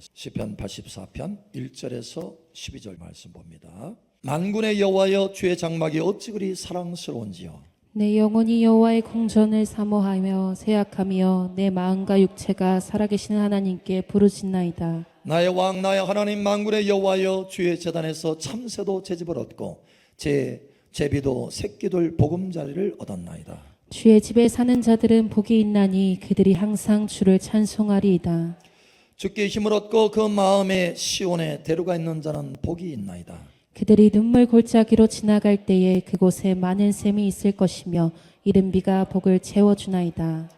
말씀. 시편 84편 1절에서 12절 말씀 봅니다. 만군의 여호와여 주의 장막이 어찌 그리 사랑스러운지요. 내 영혼이 여호와의 궁전을 사모하며 세약하며 내 마음과 육체가 살아계신 하나님께 부르짖나이다. 나의 왕 나의 하나님 만군의 여호와여 주의 재단에서 참새도 제집을 얻고 제 제비도 새끼들 보금자리를 얻었나이다. 주의 집에 사는 자들은 복이 있나니 그들이 항상 주를 찬송하리이다. 주께 힘을 얻고 그 마음에 시온에 데려가 있는 자는 복이 있나이다. 그들이 눈물 골짜기로 지나갈 때에 그곳에 많은 샘이 있을 것이며 이른 비가 복을 채워 주나이다.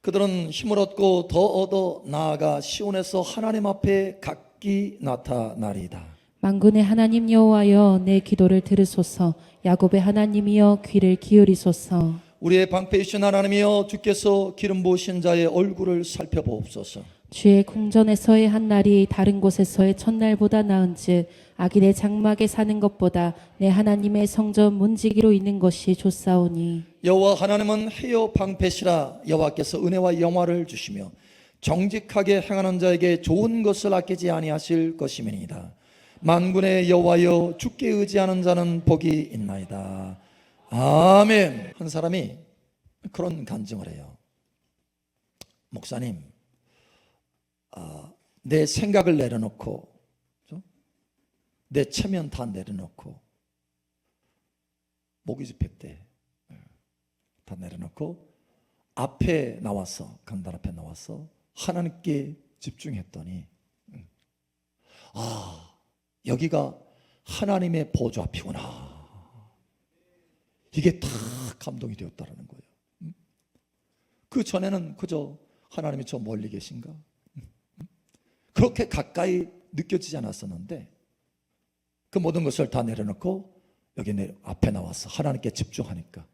그들은 힘을 얻고 더 얻어 나아가 시온에서 하나님 앞에 각기 나타나리이다. 만군의 하나님 여호와여 내 기도를 들으소서 야곱의 하나님이여 귀를 기울이소서 우리의 방패이신 하나님이여 주께서 기름 부으신 자의 얼굴을 살펴보옵소서. 주의 궁전에서의 한 날이 다른 곳에서의 첫날보다 나은즉 악인의 장막에 사는 것보다 내 하나님의 성전 문지기로 있는 것이 좋사오니 여호와 하나님은 해요 방패시라 여호와께서 은혜와 영화를 주시며 정직하게 행하는 자에게 좋은 것을 아끼지 아니하실 것임이니이다. 만군의 여호와여 주께 의지하는 자는 복이 있나이다. 아멘. 한 사람이 그런 간증을 해요. 목사님, 아, 내 생각을 내려놓고? 내 체면 다 내려놓고 모기 집회 때다 내려놓고 앞에 나와서 강단 앞에 나와서 하나님께 집중했더니 음, 아 여기가 하나님의 보좌 앞이구나 이게 다 감동이 되었다라는 거예요. 음? 그 전에는 그저 하나님이 저 멀리 계신가 음? 그렇게 가까이 느껴지지 않았었는데 그 모든 것을 다 내려놓고 여기 내 앞에 나와서 하나님께 집중하니까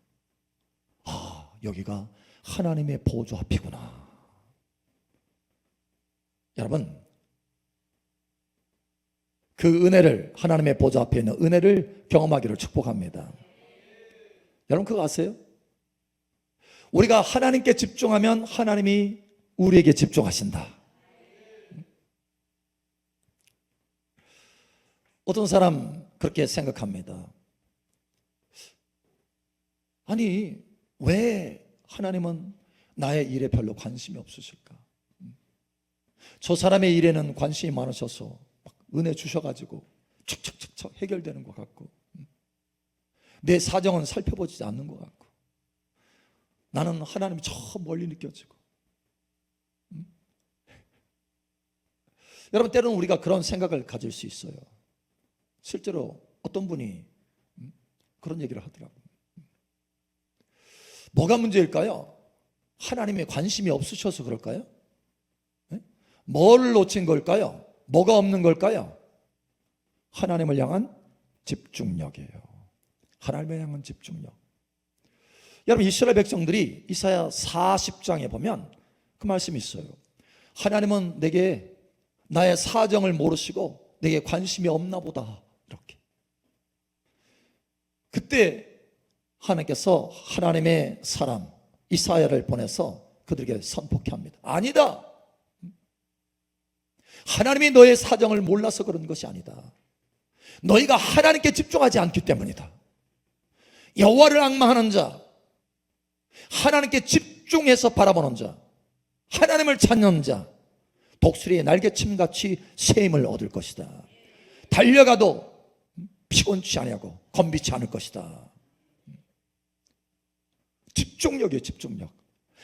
아, 여기가 하나님의 보좌 앞이구나. 여러분, 그 은혜를, 하나님의 보좌 앞에 있는 은혜를 경험하기를 축복합니다. 여러분, 그거 아세요? 우리가 하나님께 집중하면 하나님이 우리에게 집중하신다. 어떤 사람 그렇게 생각합니다. 아니, 왜 하나님은 나의 일에 별로 관심이 없으실까? 음. 저 사람의 일에는 관심이 많으셔서 막 은혜 주셔가지고 척척척척 해결되는 것 같고 음. 내 사정은 살펴보지 않는 것 같고 나는 하나님이 저 멀리 느껴지고 음. 여러분 때로는 우리가 그런 생각을 가질 수 있어요 실제로 어떤 분이 음, 그런 얘기를 하더라고요 뭐가 문제일까요? 하나님의 관심이 없으셔서 그럴까요? 네? 뭘 놓친 걸까요? 뭐가 없는 걸까요? 하나님을 향한 집중력이에요. 하나님을 향한 집중력. 여러분 이스라엘 백성들이 이사야 40장에 보면 그 말씀이 있어요. 하나님은 내게 나의 사정을 모르시고 내게 관심이 없나 보다. 이렇게. 그때 하나님께서 하나님의 사람 이사야를 보내서 그들에게 선포케 합니다. 아니다. 하나님이 너의 사정을 몰라서 그런 것이 아니다. 너희가 하나님께 집중하지 않기 때문이다. 여호와를 악망하는 자, 하나님께 집중해서 바라보는 자, 하나님을 찾는 자, 독수리의 날개침 같이 새 힘을 얻을 것이다. 달려가도 피곤치 아니하고 건비치 않을 것이다. 집중력이에요, 집중력.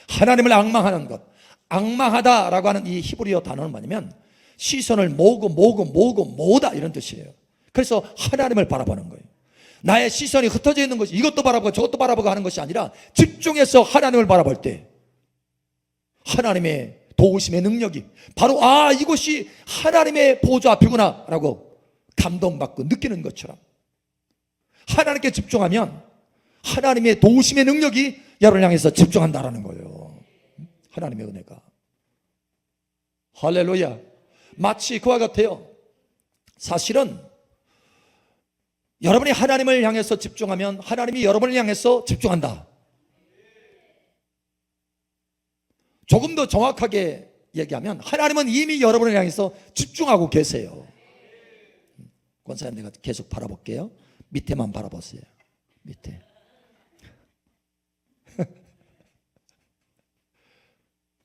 하나님을 악망하는 것. 악망하다라고 하는 이 히브리어 단어는 뭐냐면 시선을 모으고 모으고 모으고 모으다 이런 뜻이에요. 그래서 하나님을 바라보는 거예요. 나의 시선이 흩어져 있는 것이 이것도 바라보고 저것도 바라보고 하는 것이 아니라 집중해서 하나님을 바라볼 때 하나님의 도우심의 능력이 바로 아 이곳이 하나님의 보좌 앞이구나라고 감동받고 느끼는 것처럼 하나님께 집중하면 하나님의 도우심의 능력이 여러분을 향해서 집중한다라는 거예요. 하나님의 은혜가. 할렐루야. 마치 그와 같아요. 사실은 여러분이 하나님을 향해서 집중하면 하나님이 여러분을 향해서 집중한다. 조금 더 정확하게 얘기하면 하나님은 이미 여러분을 향해서 집중하고 계세요. 권사님 내가 계속 바라볼게요. 밑에만 바라보세요. 밑에.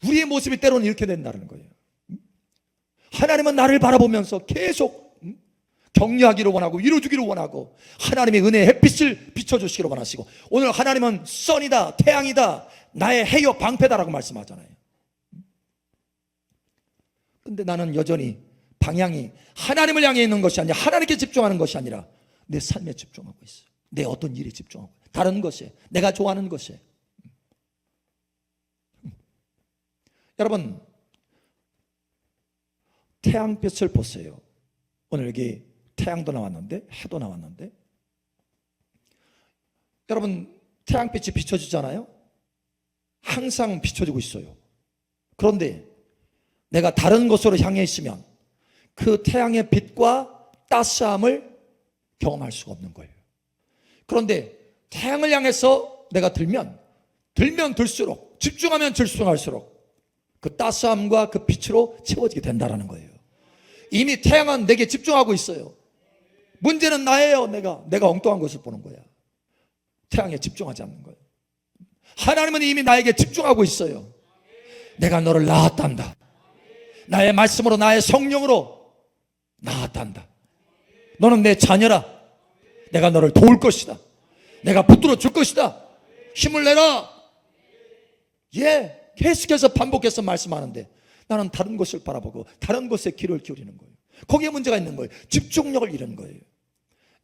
우리의 모습이 때로는 이렇게 된다는 거예요. 하나님은 나를 바라보면서 계속 음, 격려하기를 원하고 이루어주기를 원하고 하나님의 은혜의 햇빛을 비춰주시기를 원하시고 오늘 하나님은 선이다 태양이다 나의 해역 방패다라고 말씀하잖아요. 근데 나는 여전히 방향이 하나님을 향해 있는 것이 아니라 하나님께 집중하는 것이 아니라 내 삶에 집중하고 있어요. 내 어떤 일에 집중하고 다른 것에 내가 좋아하는 것에 여러분 태양빛을 보세요. 오늘 여기 태양도 나왔는데 해도 나왔는데 여러분 태양빛이 비춰주잖아요. 항상 비춰주고 있어요. 그런데 내가 다른 곳으로 향해 있으면 그 태양의 빛과 따스함을 경험할 수가 없는 거예요. 그런데 태양을 향해서 내가 들면 들면 들수록 집중하면 집중할수록 그 따스함과 그 빛으로 채워지게 된다라는 거예요. 이미 태양은 내게 집중하고 있어요. 문제는 나예요. 내가 내가 엉뚱한 것을 보는 거야. 태양에 집중하지 않는 거예요. 하나님은 이미 나에게 집중하고 있어요. 내가 너를 낳았단다. 나의 말씀으로 나의 성령으로 낳았단다. 너는 내 자녀라. 내가 너를 도울 것이다. 내가 붙들어 줄 것이다. 힘을 내라. 예, 계속해서 반복해서 말씀하는데 나는 다른 것을 바라보고 다른 것에 귀를 기울이는 거예요. 거기에 문제가 있는 거예요. 집중력을 잃은 거예요.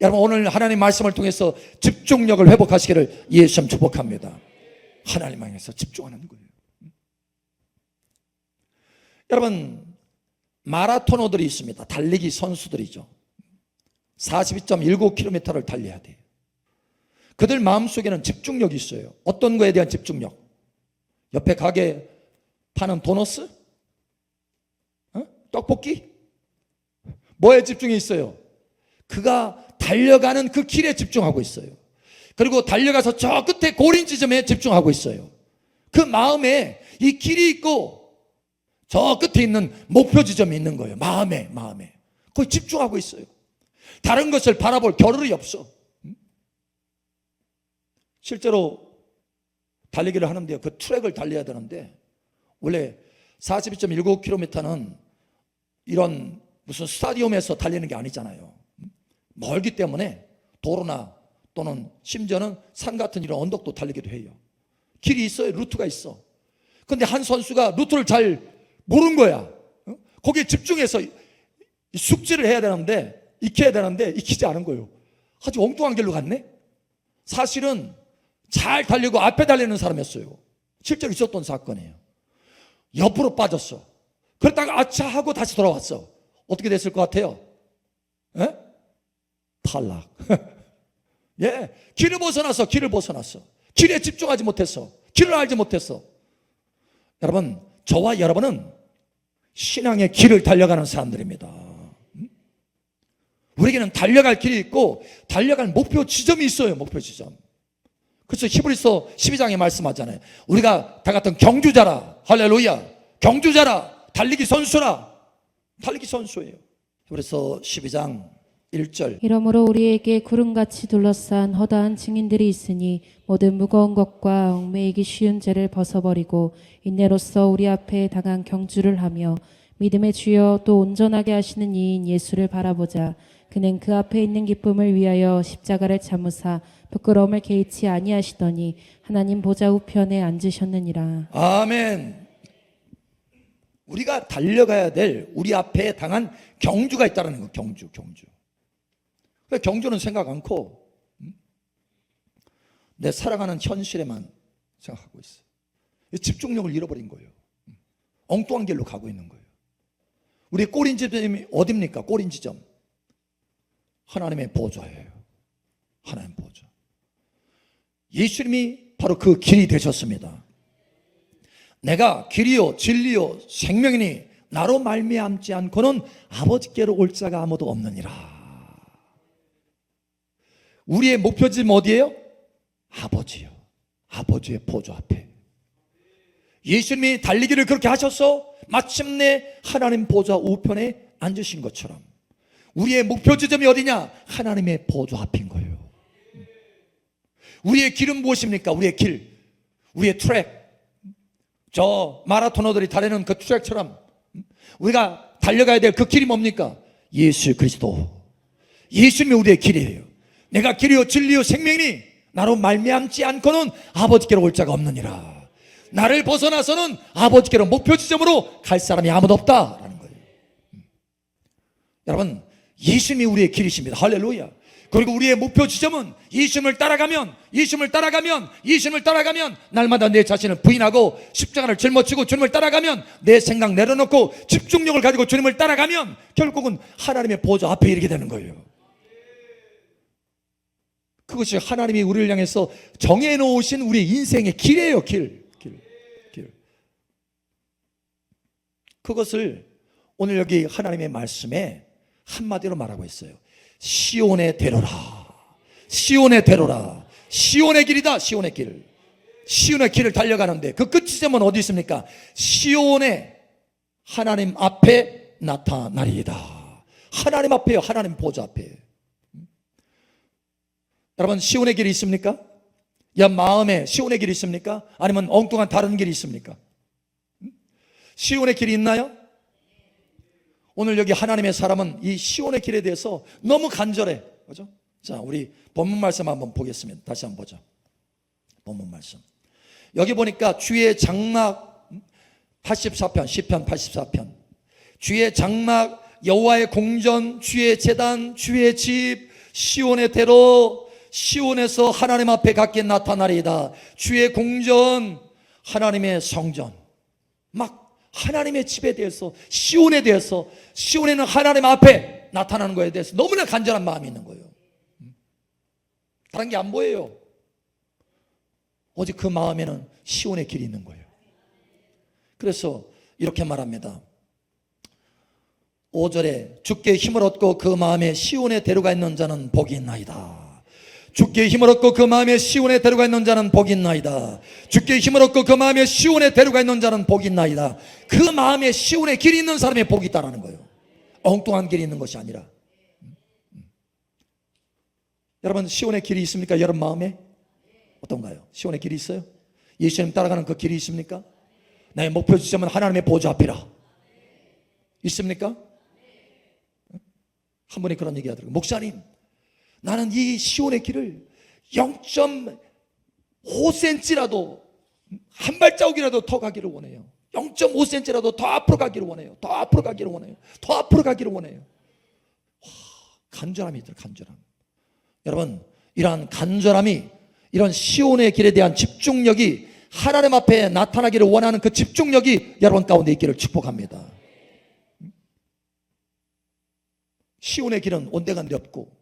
여러분 오늘 하나님 말씀을 통해서 집중력을 회복하시기를 예수님 축복합니다. 하나님 향해서 집중하는 거예요. 여러분 마라토너들이 있습니다. 달리기 선수들이죠. 42.19km를 달려야 돼요. 그들 마음속에는 집중력이 있어요. 어떤 거에 대한 집중력? 옆에 가게 파는 도너스? 어? 떡볶이? 뭐에 집중이 있어요? 그가 달려가는 그 길에 집중하고 있어요. 그리고 달려가서 저 끝에 고린 지점에 집중하고 있어요. 그 마음에 이 길이 있고 저 끝에 있는 목표 지점이 있는 거예요. 마음에, 마음에. 거기 집중하고 있어요. 다른 것을 바라볼 겨를이 없어. 음? 실제로 달리기를 하는데요. 그 트랙을 달려야 되는데 원래 42.19km는 이런 무슨 스타디움에서 달리는 게 아니잖아요. 멀기 때문에 도로나 또는 심지어는 산 같은 이런 언덕도 달리기도 해요. 길이 있어요. 루트가 있어. 근데 한 선수가 루트를 잘 모른 거야. 어? 거기에 집중해서 숙지를 해야 되는데 익혀야 되는데 익히지 않은 거예요. 아주 엉뚱한 길로 갔네. 사실은 잘 달리고 앞에 달리는 사람이었어요. 실제로 있었던 사건이에요. 옆으로 빠졌어. 그러다가 아차 하고 다시 돌아왔어. 어떻게 됐을 것 같아요? 에? 탈락. 예, 길을 벗어났어. 길을 벗어났어. 길에 집중하지 못했어. 길을 알지 못했어. 여러분, 저와 여러분은 신앙의 길을 달려가는 사람들입니다. 음? 우리에게는 달려갈 길이 있고 달려갈 목표 지점이 있어요. 목표 지점. 그래서 히브리서 12장에 말씀하잖아요. 우리가 다 같은 경주자라. 할렐루야. 경주자라. 달리기 선수라. 달리기 선수예요. 히브리서 12장 1절. 이러므로 우리에게 구름같이 둘러싼 허다한 증인들이 있으니 모든 무거운 것과 얽매이기 쉬운 죄를 벗어버리고 인내로서 우리 앞에 당한 경주를 하며 믿음의 주여 또 온전하게 하시는 이인 예수를 바라보자 그는 그 앞에 있는 기쁨을 위하여 십자가를 참으사 부끄러움을 개의치 아니하시더니 하나님 보좌 우편에 앉으셨느니라 아멘. 우리가 달려가야 될 우리 앞에 당한 경주가 있다는 거, 경주, 경주. 그 경주는 생각 않고 음? 내 살아가는 현실에만 생각하고 있어요. 이 집중력을 잃어버린 거예요. 음. 엉뚱한 길로 가고 있는 거예요. 우리 꼬린 지점이 어딥니까? 꼬린 지점. 하나님의 보좌예요. 하나님 보좌. 예수님이 바로 그 길이 되셨습니다. 내가 길이요 진리요 생명이니 나로 말미암지 않고는 아버지께로 올 자가 아무도 없느니라. 우리의 목표지점 어디예요? 아버지요. 아버지의 보좌 앞에. 예수님이 달리기를 그렇게 하셔서 마침내 하나님 보좌 우편에 앉으신 것처럼 우리의 목표 지점이 어디냐? 하나님의 보좌 앞인 거예요. 우리의 길은 무엇입니까? 우리의 길, 우리의 트랙. 저 마라토너들이 달리는 그 트랙처럼 우리가 달려가야 될 그 길이 뭡니까? 예수 그리스도. 예수님이 우리의 길이에요. 내가 길이요 진리요 생명이니 나로 말미암지 않고는 아버지께로 올 자가 없느니라. 나를 벗어나서는 아버지께로 목표 지점으로 갈 사람이 아무도 없다라는 거예요. 음. 여러분, 예수님이 우리의 길이십니다. 할렐루야. 그리고 우리의 목표 지점은 예수님을 따라가면, 예수님을 따라가면, 예수님을 따라가면 날마다 내 자신을 부인하고 십자가를 짊어지고 주님을 따라가면 내 생각 내려놓고 집중력을 가지고 주님을 따라가면 결국은 하나님의 보좌 앞에 이르게 되는 거예요. 그것이 하나님이 우리를 향해서 정해놓으신 우리 인생의 길이에요, 길. 길. 길. 그것을 오늘 여기 하나님의 말씀에 한마디로 말하고 있어요. 시온의 대로라. 시온의 대로라. 시온의 길이다. 시온의 길. 시온의 길을 달려가는데 그 끝지점은 어디 있습니까? 시온의 하나님 앞에 나타나리이다. 하나님 앞에요. 하나님 보좌 앞에. 여러분 시온의 길이 있습니까? 야 마음에 시온의 길이 있습니까? 아니면 엉뚱한 다른 길이 있습니까? 시온의 길이 있나요? 오늘 여기 하나님의 사람은 이 시온의 길에 대해서 너무 간절해. 그죠? 자, 우리 본문 말씀 한번 보겠습니다. 다시 한번 보죠. 본문 말씀. 여기 보니까 주의 장막 84편, 10편 84편. 주의 장막, 여호와의 공전, 주의 재단, 주의 집, 시온의 대로, 시온에서 하나님 앞에 갖게 나타나리이다. 주의 공전, 하나님의 성전. 막 하나님의 집에 대해서 시온에 대해서 시온에는 하나님 앞에 나타나는 거에 대해서 너무나 간절한 마음이 있는 거예요. 다른 게 안 보여요. 오직 그 마음에는 시온의 길이 있는 거예요. 그래서 이렇게 말합니다. 5절에 주께 힘을 얻고 그 마음에 시온에 데려가 있는 자는 복이 있나이다. 주께 힘을 얻고 그 마음에 시온에 데려가 있는 자는 복이 있나이다. 주께 힘을 얻고 그 마음에 시온에 데려가 있는 자는 복이 있나이다. 그 마음에 시온에 길이 있는 사람의 복이 있다라는 거예요. 엉뚱한 길이 있는 것이 아니라. 여러분 시온의 길이 있습니까? 여러분 마음에 어떤가요? 시온의 길이 있어요? 예수님 따라가는 그 길이 있습니까? 나의 목표 지점은 하나님의 보좌 앞이라. 있습니까? 한 분이 그런 얘기 하더라고요. 목사님, 나는 이 시온의 길을 0.5cm라도 한 발자국이라도 더 가기를 원해요. 0.5cm라도 더 앞으로 가기를 원해요. 더 앞으로 가기를 원해요. 더 앞으로 가기를 원해요. 와, 간절함이 있더라, 간절함. 여러분, 이러한 간절함이 이런 시온의 길에 대한 집중력이 하나님 앞에 나타나기를 원하는 그 집중력이 여러분 가운데 있기를 축복합니다. 시온의 길은 온데간데 없고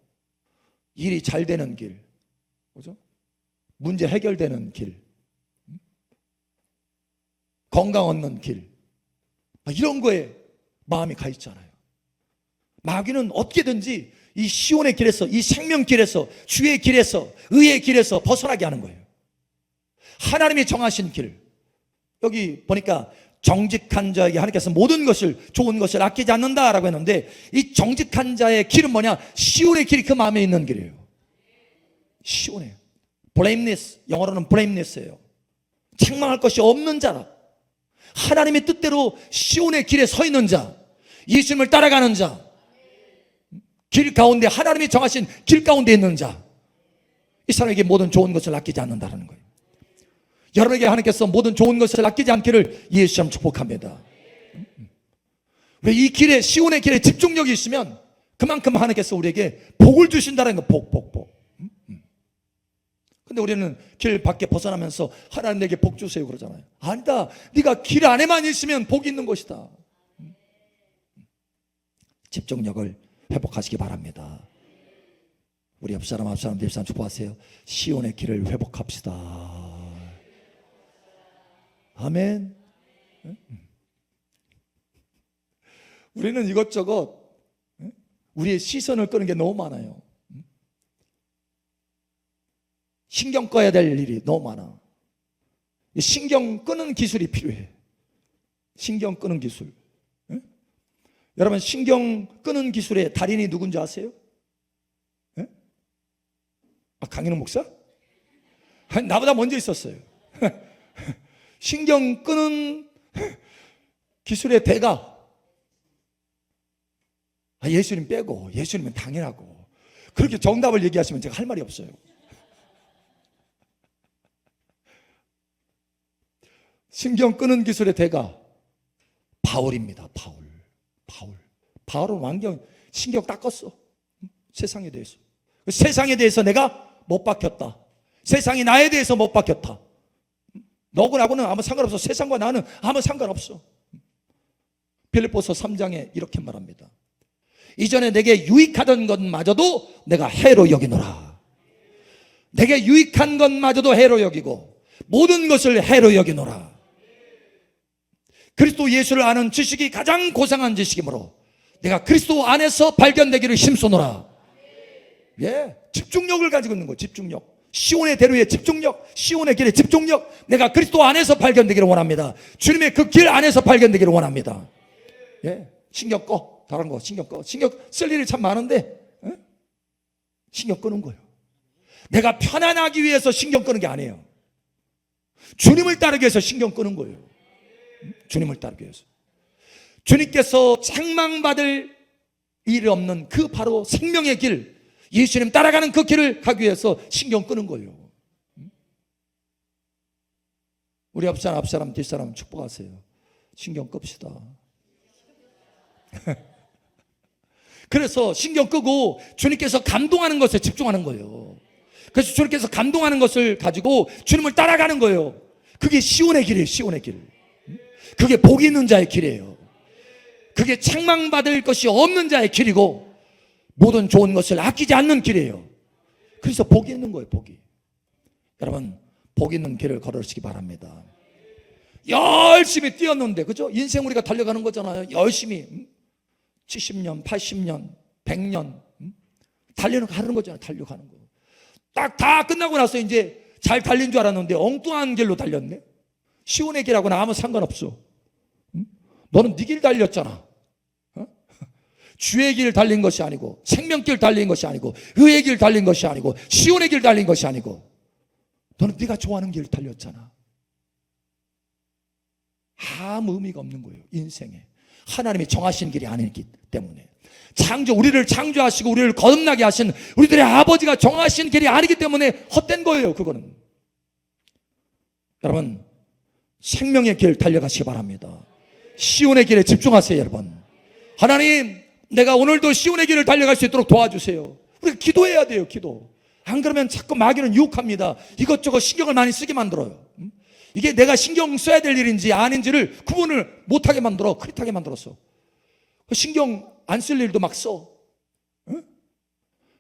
일이 잘 되는 길, 그죠? 문제 해결되는 길, 건강 얻는 길, 막 이런 거에 마음이 가 있잖아요. 마귀는 어떻게든지 이 시온의 길에서, 이 생명 길에서, 주의 길에서, 의의 길에서 벗어나게 하는 거예요. 하나님이 정하신 길. 여기 보니까 정직한 자에게 하나님께서 모든 것을 좋은 것을 아끼지 않는다라고 했는데 이 정직한 자의 길은 뭐냐? 시온의 길이 그 마음에 있는 길이에요. 시온에 blameless 영어로는 blameless예요. 책망할 것이 없는 자라. 하나님의 뜻대로 시온의 길에 서 있는 자, 예수님을 따라가는 자, 길 가운데 하나님이 정하신 길 가운데 있는 자, 이 사람에게 모든 좋은 것을 아끼지 않는다는 거예요. 여러분에게 하나님께서 모든 좋은 것을 아끼지 않기를 예수님 축복합니다. 왜 이 길에 시온의 길에 집중력이 있으면 그만큼 하나님께서 우리에게 복을 주신다는 거, 복, 복, 복. 근데 우리는 길 밖에 벗어나면서 하나님 내게 복 주세요 그러잖아요. 아니다. 네가 길 안에만 있으면 복이 있는 것이다. 집중력을 회복하시기 바랍니다. 우리 옆 사람 앞 사람 뒷 사람 축복하세요. 시온의 길을 회복합시다. 아멘. 우리는 이것저것 우리의 시선을 끄는 게 너무 많아요. 신경 꺼야 될 일이 너무 많아. 신경 끄는 기술이 필요해. 신경 끄는 기술. 예? 여러분 신경 끄는 기술의 달인이 누군지 아세요? 예? 아 강인호 목사? 나보다 먼저 있었어요. 신경 끄는 기술의 대가 아, 예수님 빼고 예수님은 당연하고 그렇게 정답을 얘기하시면 제가 할 말이 없어요. 신경 끄는 기술의 대가 바울입니다. 바울. 바울. 바울은 완전 신경 닦았어. 세상에 대해서. 세상에 대해서 내가 못 박혔다. 세상이 나에 대해서 못 박혔다. 너고 나고는 아무 상관없어. 세상과 나는 아무 상관없어. 빌립보서 3장에 이렇게 말합니다. 이전에 내게 유익하던 것마저도 내가 해로 여기노라. 내게 유익한 것마저도 해로 여기고 모든 것을 해로 여기노라. 그리스도 예수를 아는 지식이 가장 고상한 지식이므로 내가 그리스도 안에서 발견되기를 힘쏘노라. 예, 집중력을 가지고 있는 거, 집중력. 시온의 대로의 집중력, 시온의 길의 집중력. 내가 그리스도 안에서 발견되기를 원합니다. 주님의 그 길 안에서 발견되기를 원합니다. 예, 신경 꺼. 다른 거 신경 꺼. 신경 쓸 일이 참 많은데 예? 신경 끄는 거예요. 내가 편안하기 위해서 신경 끄는 게 아니에요. 주님을 따르기 위해서 신경 끄는 거예요. 주님을 따르기 위해서. 주님께서 책망받을 일이 없는 그 바로 생명의 길, 예수님 따라가는 그 길을 가기 위해서 신경 끄는 거예요. 우리 앞사람, 앞사람, 뒷사람 축복하세요. 신경 끕시다. 그래서 신경 끄고 주님께서 감동하는 것에 집중하는 거예요. 그래서 주님께서 감동하는 것을 가지고 주님을 따라가는 거예요. 그게 시온의 길이에요, 시온의 길. 그게 복 있는 자의 길이에요. 그게 책망받을 것이 없는 자의 길이고 모든 좋은 것을 아끼지 않는 길이에요. 그래서 복이 있는 거예요, 복이. 여러분, 복 있는 길을 걸으시기 바랍니다. 열심히 뛰었는데, 그죠? 인생 우리가 달려가는 거잖아요. 열심히. 음? 70년, 80년, 100년. 음? 달려는 가는 거잖아요, 달려가는 거. 딱 다 끝나고 나서 이제 잘 달린 줄 알았는데 엉뚱한 길로 달렸네. 시온의 길하고는 아무 상관없어. 음? 너는 네 길 달렸잖아. 어? 주의 길 달린 것이 아니고 생명길 달린 것이 아니고 의의 길 달린 것이 아니고 시온의 길 달린 것이 아니고 너는 네가 좋아하는 길 달렸잖아. 아무 의미가 없는 거예요. 인생에. 하나님이 정하신 길이 아니기 때문에. 창조, 우리를 창조하시고 우리를 거듭나게 하신 우리들의 아버지가 정하신 길이 아니기 때문에 헛된 거예요. 그거는. 여러분, 생명의 길 달려가시기 바랍니다. 시온의 길에 집중하세요, 여러분. 하나님, 내가 오늘도 시온의 길을 달려갈 수 있도록 도와주세요. 우리가 기도해야 돼요, 기도. 안 그러면 자꾸 마귀는 유혹합니다. 이것저것 신경을 많이 쓰게 만들어요. 음? 이게 내가 신경 써야 될 일인지 아닌지를 구분을 못하게 만들어, 크릿하게 만들었어. 그 신경 안 쓸 일도 막 써. 응?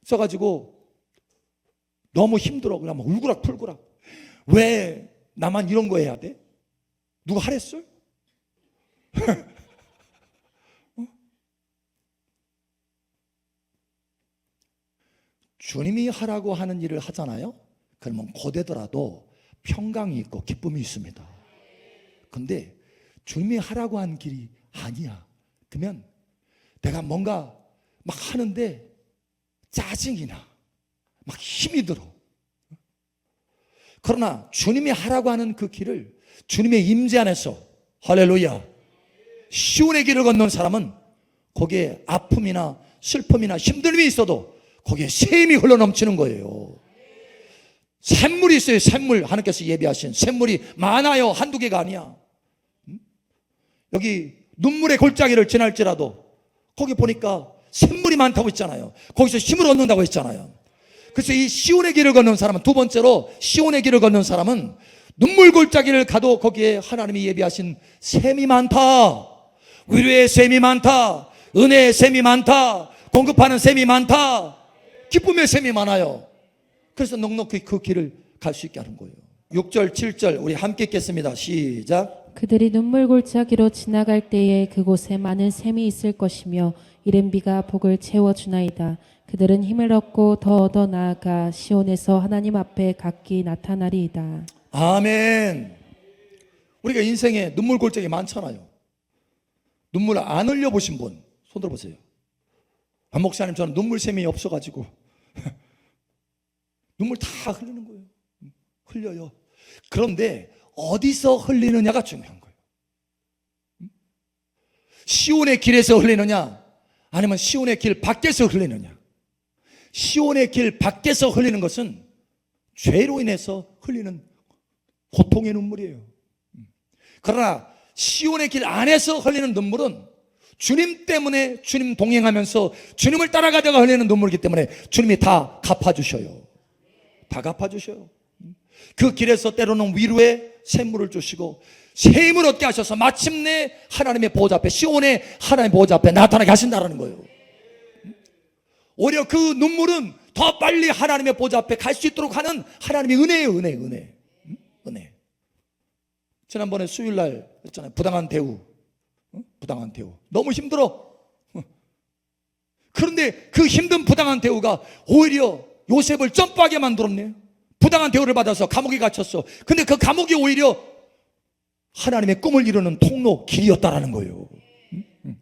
써가지고 너무 힘들어. 그냥 막 울그락 풀그락. 왜 나만 이런 거 해야 돼? 누가 하랬어요? 주님이 하라고 하는 일을 하잖아요. 그러면 고되더라도 평강이 있고 기쁨이 있습니다. 근데 주님이 하라고 한 길이 아니야. 그러면 내가 뭔가 막 하는데 짜증이 나. 막 힘이 들어. 그러나 주님이 하라고 하는 그 길을 주님의 임재 안에서 할렐루야 시온의 길을 건넌 사람은 거기에 아픔이나 슬픔이나 힘듦이 있어도 거기에 샘이 흘러넘치는 거예요. 샘물이 있어요. 샘물 하나님께서 예비하신 샘물이 많아요. 한두 개가 아니야. 음? 여기 눈물의 골짜기를 지날지라도 거기 보니까 샘물이 많다고 했잖아요. 거기서 힘을 얻는다고 했잖아요. 그래서 이 시온의 길을 걷는 사람은 두 번째로 시온의 길을 걷는 사람은 눈물 골짜기를 가도 거기에 하나님이 예비하신 샘이 많다. 위로의 샘이 많다. 은혜의 샘이 많다. 공급하는 샘이 많다. 기쁨의 샘이 많아요. 그래서 넉넉히 그 길을 갈 수 있게 하는 거예요. 6절, 7절 우리 함께 읽겠습니다. 시작. 그들이 눈물 골짜기로 지나갈 때에 그곳에 많은 샘이 있을 것이며 이른 비가 복을 채워 주나이다. 그들은 힘을 얻고 더 얻어 나아가 시온에서 하나님 앞에 각기 나타나리이다. 아멘. 우리가 인생에 눈물 골짜기 많잖아요. 눈물 안 흘려 보신 분 손 들어 보세요. 안 목사님 저는 눈물샘이 없어가지고 눈물 다 흘리는 거예요. 흘려요. 그런데 어디서 흘리느냐가 중요한 거예요. 시온의 길에서 흘리느냐 아니면 시온의 길 밖에서 흘리느냐 시온의 길 밖에서 흘리는 것은 죄로 인해서 흘리는 고통의 눈물이에요. 그러나 시온의 길 안에서 흘리는 눈물은 주님 때문에 주님 동행하면서 주님을 따라가다가 흘리는 눈물이기 때문에 주님이 다 갚아주셔요. 다 갚아주셔요. 그 길에서 때로는 위로의 샘물을 주시고 새 힘을 얻게 하셔서 마침내 하나님의 보좌 앞에 시온의 하나님의 보좌 앞에 나타나게 하신다는 거예요. 오히려 그 눈물은 더 빨리 하나님의 보좌 앞에 갈 수 있도록 하는 하나님의 은혜예요, 은혜, 은혜. 응? 은혜. 지난번에 수요일 날 했잖아요. 부당한 대우. 응? 부당한 대우. 너무 힘들어. 응. 그런데 그 힘든 부당한 대우가 오히려 요셉을 점프하게 만들었네요. 부당한 대우를 받아서 감옥에 갇혔어. 근데 그 감옥이 오히려 하나님의 꿈을 이루는 통로, 길이었다라는 거예요. 응? 응.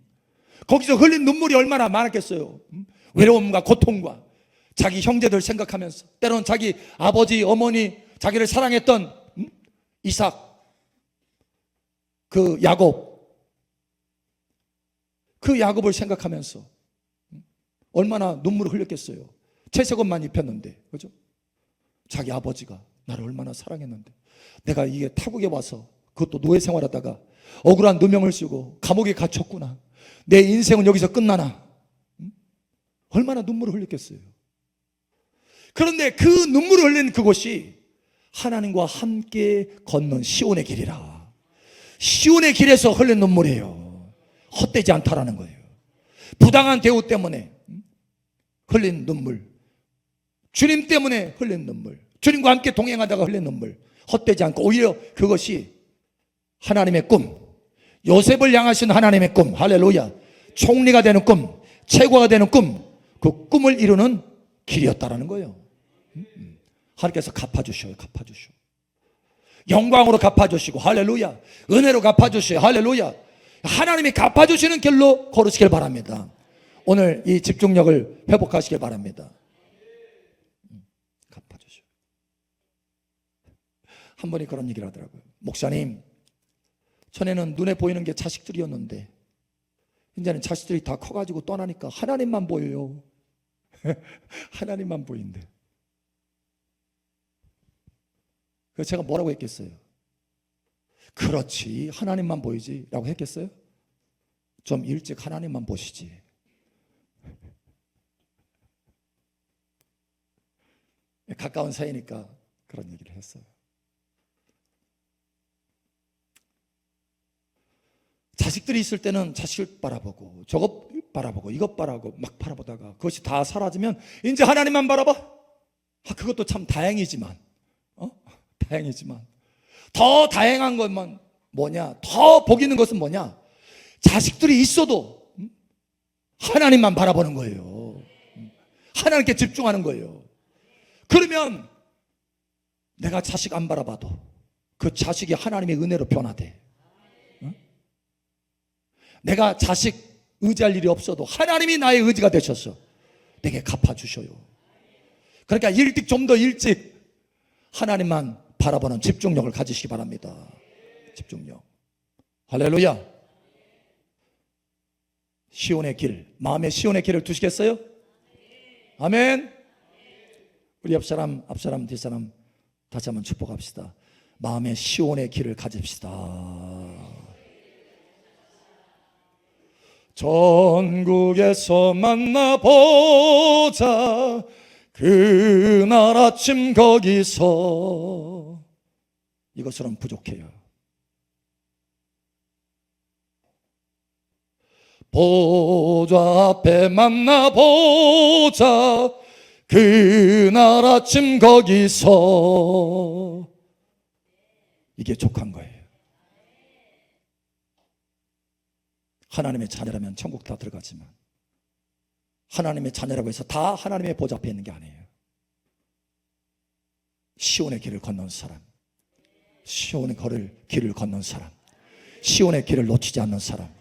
거기서 흘린 눈물이 얼마나 많았겠어요. 응? 외로움과 고통과 자기 형제들 생각하면서 때로는 자기 아버지, 어머니, 자기를 사랑했던 음? 이삭, 그 야곱, 그 야곱을 생각하면서 음? 얼마나 눈물을 흘렸겠어요. 채색옷만 입혔는데, 그죠? 자기 아버지가 나를 얼마나 사랑했는데, 내가 이게 타국에 와서 그것도 노예 생활하다가 억울한 누명을 쓰고 감옥에 갇혔구나. 내 인생은 여기서 끝나나. 얼마나 눈물을 흘렸겠어요. 그런데 그 눈물을 흘리는 그곳이 하나님과 함께 걷는 시온의 길이라. 시온의 길에서 흘린 눈물이에요. 헛되지 않다라는 거예요. 부당한 대우 때문에 흘린 눈물. 주님 때문에 흘린 눈물. 주님과 함께 동행하다가 흘린 눈물. 헛되지 않고 오히려 그것이 하나님의 꿈. 요셉을 향하신 하나님의 꿈. 할렐루야. 총리가 되는 꿈. 최고가 되는 꿈. 그 꿈을 이루는 길이었다라는 거예요. 하나님께서 갚아주셔요. 갚아주셔. 영광으로 갚아주시고 할렐루야. 은혜로 갚아주셔요. 할렐루야. 하나님이 갚아주시는 길로 걸으시길 바랍니다. 오늘 이 집중력을 회복하시길 바랍니다. 음, 갚아주셔. 한 분이 그런 얘기를 하더라고요. 목사님, 전에는 눈에 보이는 게 자식들이었는데 이제는 자식들이 다 커가지고 떠나니까 하나님만 보여요. 하나님만 보인대. 그래서 제가 뭐라고 했겠어요? 그렇지, 하나님만 보이지. 라고 했겠어요? 좀 일찍 하나님만 보시지. 가까운 사이니까 그런 얘기를 했어요. 자식들이 있을 때는 자식을 바라보고 저것 바라보고 이것 바라보고 막 바라보다가 그것이 다 사라지면 이제 하나님만 바라봐. 아, 그것도 참 다행이지만, 어? 다행이지만 더 다행한 것만 뭐냐? 더복 있는 것은 뭐냐? 자식들이 있어도 음? 하나님만 바라보는 거예요. 음. 하나님께 집중하는 거예요. 그러면 내가 자식 안 바라봐도 그 자식이 하나님의 은혜로 변화돼. 내가 자식 의지할 일이 없어도 하나님이 나의 의지가 되셔서 내게 갚아주셔요. 그러니까 일찍 좀 더 일찍 하나님만 바라보는 집중력을 가지시기 바랍니다. 집중력. 할렐루야. 시온의 길, 마음의 시온의 길을 두시겠어요? 아멘. 우리 옆 사람, 앞 사람, 뒷 사람 다시 한번 축복합시다. 마음의 시온의 길을 가집시다. 전국에서 만나보자 그날 아침 거기서 이것으로는 부족해요. 보좌 앞에 만나보자. 그날 아침 거기서. 이게 족한 거예요. 하나님의 자녀라면 천국 다 들어가지만 하나님의 자녀라고 해서 다 하나님의 보좌 앞에 있는 게 아니에요. 시온의 길을 건넌 사람, 시온의 거를 길을 건넌 사람, 시온의 길을 놓치지 않는 사람,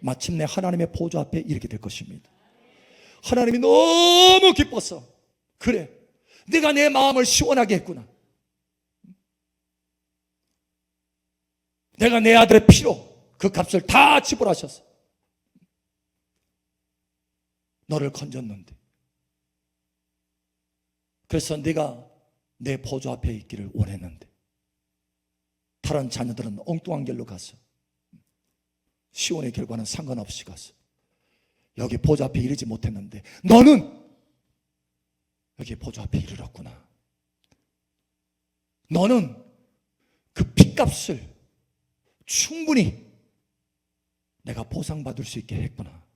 마침내 하나님의 보좌 앞에 이르게 될 것입니다. 하나님이 너무 기뻐서 그래 내가 내 마음을 시원하게 했구나. 내가 내 아들의 피로 그 값을 다 지불하셨어. 너를 건졌는데. 그래서 네가 내 보좌 앞에 있기를 원했는데. 다른 자녀들은 엉뚱한 길로 가서 시온의 결과는 상관없이 가서 여기 보좌 앞에 이르지 못했는데 너는 여기 보좌 앞에 이르렀구나. 너는 그 핏값을 충분히 내가 보상받을 수 있게 했구나.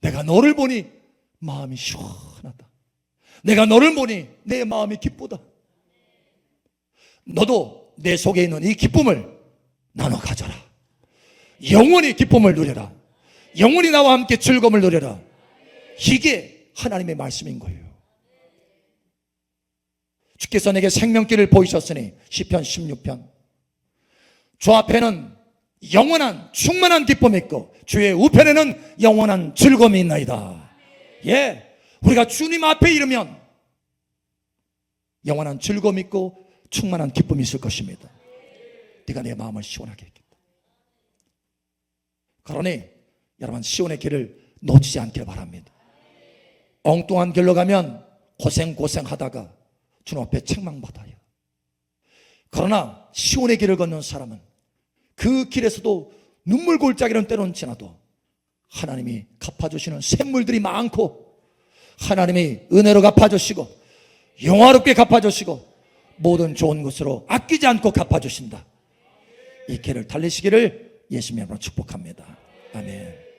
내가 너를 보니 마음이 시원하다. 내가 너를 보니 내 마음이 기쁘다. 너도 내 속에 있는 이 기쁨을 나눠 가져라. 영원히 기쁨을 누려라. 영원히 나와 함께 즐거움을 누려라. 이게 하나님의 말씀인 거예요. 주께서 내게 생명길을 보이셨으니 시편 16편 주 앞에는 영원한 충만한 기쁨이 있고 주의 우편에는 영원한 즐거움이 있나이다. 예, 우리가 주님 앞에 이르면 영원한 즐거움이 있고 충만한 기쁨이 있을 것입니다. 네가 내 마음을 시원하게 했겠다. 그러니 여러분 시온의 길을 놓치지 않기를 바랍니다. 엉뚱한 길로 가면 고생 고생하다가 주님 앞에 책망받아요. 그러나 시온의 길을 걷는 사람은 그 길에서도 눈물 골짜기는 때론 지나도 하나님이 갚아주시는 샘물들이 많고 하나님이 은혜로 갚아주시고 영화롭게 갚아주시고 모든 좋은 것으로 아끼지 않고 갚아주신다. 이 길을 달리시기를 예수님으로 축복합니다. 아멘.